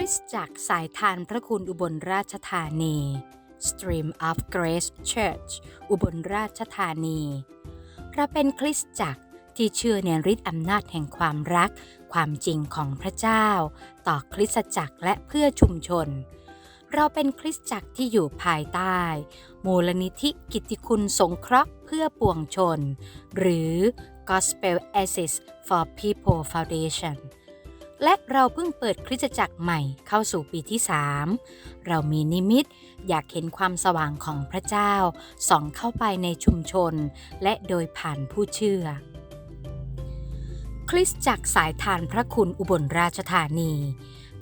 ริสตจักรสายทานพระคุณอุบลราชธานี Stream of Grace Church อุบลราชธานีเราเป็นคริสตจักรที่เชื่อในฤทธิ์อำนาจแห่งความรัก ความจริงของพระเจ้า ต่อคริสตจักรและเพื่อชุมชน เราเป็นคริสตจักรที่อยู่ภายใต้ มูลนิธิกิตติคุณสงเคราะห์เพื่อปวงชน หรือ Gospel Assist for People Foundation และเราเพิ่งเปิดคริสตจักรใหม่เข้าสู่ปีที่ 3 เรามีนิมิตอยากเห็นความสว่างของพระเจ้า ส่องเข้าไปในชุมชน และโดยผ่านผู้เชื่อ คริสตจักรสายทานพระคุณอุบลราชธานี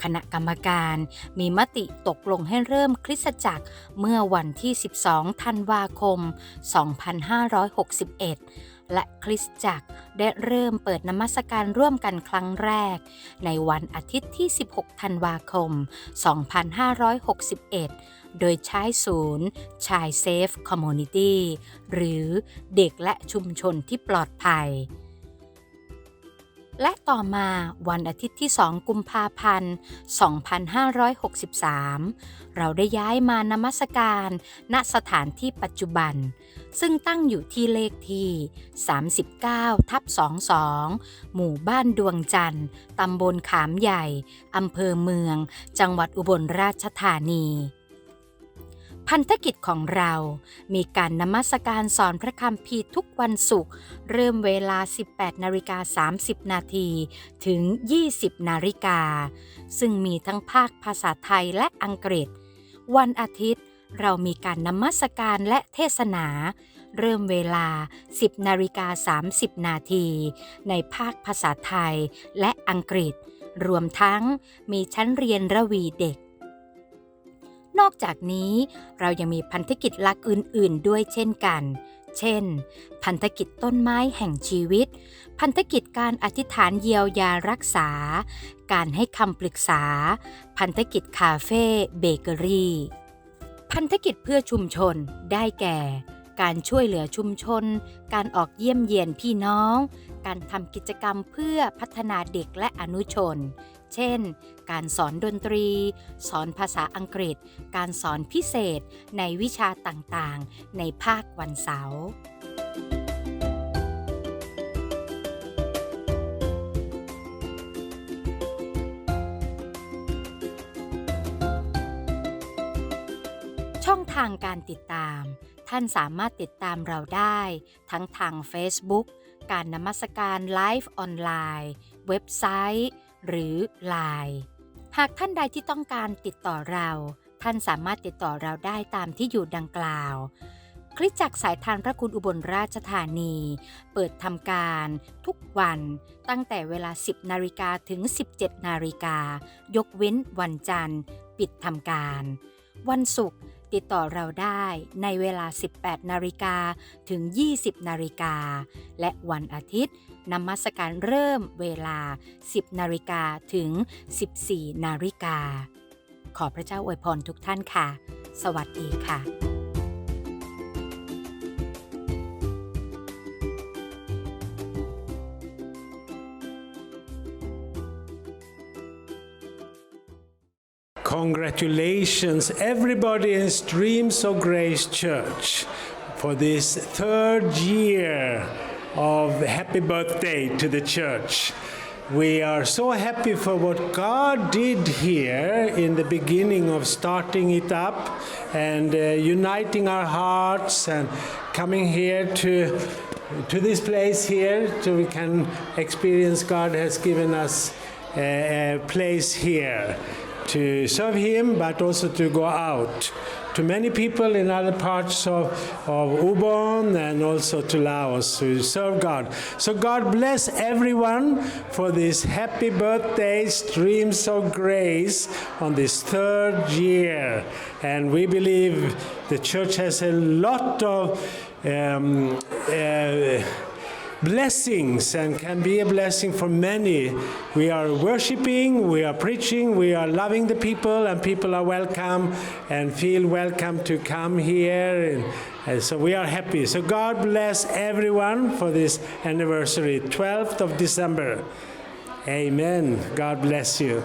คณะกรรมการมีมติตกลงให้เริ่มคริสตจักรเมื่อวันที่ 12 ธันวาคม 2561 และคริสตจักรได้เริ่มเปิดนมัสการร่วมกันครั้งแรก ในวันอาทิตย์ที่ 16 ธันวาคม 2561 โดยใช้ศูนย์ชายเซฟคอมมูนิตี้หรือเด็กและชุมชนที่ปลอดภัย และต่อมาวันอาทิตย์ที่ 2 กุมภาพันธ์ 2563 เราได้ย้ายมานมัสการ ณสถานที่ปัจจุบัน ซึ่งตั้งอยู่ที่เลขที่ 39 ทับ 22 หมู่บ้านดวงจันทร์ ตำบลขามใหญ่ อำเภอเมือง จังหวัดอุบลราชธานี พันธกิจของเรา มีการนมัสการสอนพระคัมภีทุกวันศุกร์เริ่มเวลา 18นาฬิกา30 นาทีถึง 20นาฬิกา ซึ่งมีทั้งภาคภาษาไทยและอังกฤษ วันอาทิตย์เรามีการนมัสการและเทศนา เริ่มเวลา 10นาฬิกา30 นาที ในภาคภาษาไทยและอังกฤษ รวมทั้งมีชั้นเรียนระวีเด็ก นอกจากนี้เรายังมีพันธกิจหลักอื่น ๆ ด้วยเช่นกัน เช่น พันธกิจต้นไม้แห่งชีวิต พันธกิจการอธิษฐานเยียวยารักษา การให้คำปรึกษา พันธกิจคาเฟ่เบเกอรี่ พันธกิจเพื่อชุมชนได้แก่ การช่วยเหลือชุมชน การออกเยี่ยมเยียนพี่น้อง การทำกิจกรรมเพื่อพัฒนาเด็กและอนุชน เช่น การสอนดนตรี สอนภาษาอังกฤษ การสอนพิเศษในวิชาต่างๆ ในภาควันเสาร์ช่องทางการติดตาม ท่านสามารถติดตามเราได้ ทั้งทาง Facebook การนมัสการไลฟ์ออนไลน์ เว็บไซต์ หรือ Line หากท่านใดที่ต้องการติดต่อเรา ท่านสามารถติดต่อเราได้ตามที่อยู่ดังกล่าว คริสตจักรสายทานพระคุณอุบลราชธานี เปิดทำการทุกวันตั้งแต่เวลา 10 นาฬิกาถึง 17 นาฬิกา ยกเว้นวันจันทร์ ปิดทำการ วันศุกร์ ติดต่อเราได้ในเวลา 18 นาฬิกาถึง 20 นาฬิกา และวันอาทิตย์นมัสการเริ่มเวลา 10 นาฬิกาถึง 14 นาฬิกา ขอพระเจ้าอวยพรทุกท่านค่ะ สวัสดีค่ะ Congratulations, everybody in Streams of Grace Church, for this third year of happy birthday to the church. We are so happy for what God did here in the beginning of starting it up and uh, uniting our hearts and coming here to to this place here so we can experience God has given us a, a place here to serve Him, but also to go out to many people in other parts of, of Ubon and also to Laos to serve God. So God bless everyone for this happy birthday streams of grace on this third year. And we believe the church has a lot of um, uh, blessings and can be a blessing for many. We are worshiping, we are preaching, we are loving the people, and people are welcome and feel welcome to come here. And, and so we are happy. So God bless everyone for this anniversary, 12th of December. Amen. God bless you.